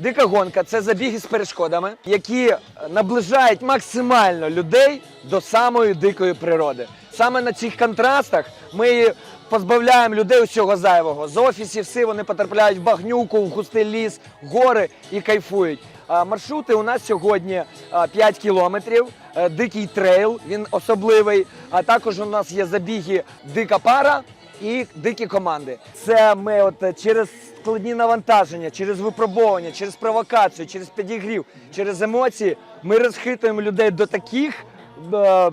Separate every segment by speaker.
Speaker 1: Дика гонка це забіги з перешкодами, які наближають максимально людей до самої дикої природи. Саме на цих контрастах ми позбавляємо людей усього зайвого. З офісів всі вони потрапляють в багнюку, в густий ліс, гори і кайфують. Маршрути у нас сьогодні 5 кілометрів, е, дикий трейл, він особливий. А також у нас є забіги дика пара і дикі команди. Це ми от е, через складні навантаження, через випробовування, через провокацію, через підігрів, через емоції ми розхитуємо людей до таких е,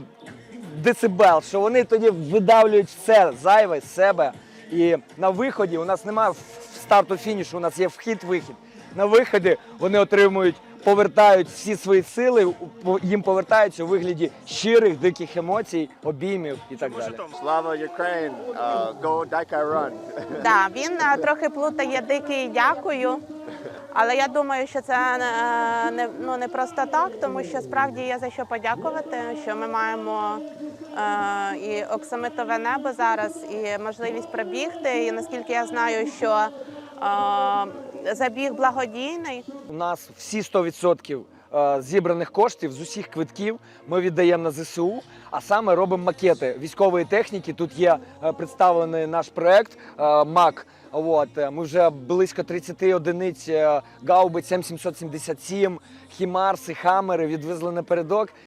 Speaker 1: децибел, що вони тоді видавлюють все зайве себе. І на виході у нас немає старту фінішу, у нас є вхід-вихід. На виході вони отримують, повертають всі свої сили, їм повертаються у вигляді щирих диких емоцій, обіймів і так далі.
Speaker 2: Ukraine, uh, go Dika run.
Speaker 3: Да, він е, трохи плутає дикий дякую. Але я думаю, що це е, не, ну, не просто так, тому що справді є за що подякувати, що ми маємо е, і оксамитове небо зараз, і можливість пробігти. І наскільки я знаю, що е, забіг благодійний.
Speaker 1: У нас всі 100% е, зібраних коштів з усіх квитків ми віддаємо на ЗСУ, а саме робимо макети військової техніки. Тут є е, представлений наш проект е, МАК. От ми вже близько 30 одиниць гаубиць М777, хімарси, хамери відвезли напередок.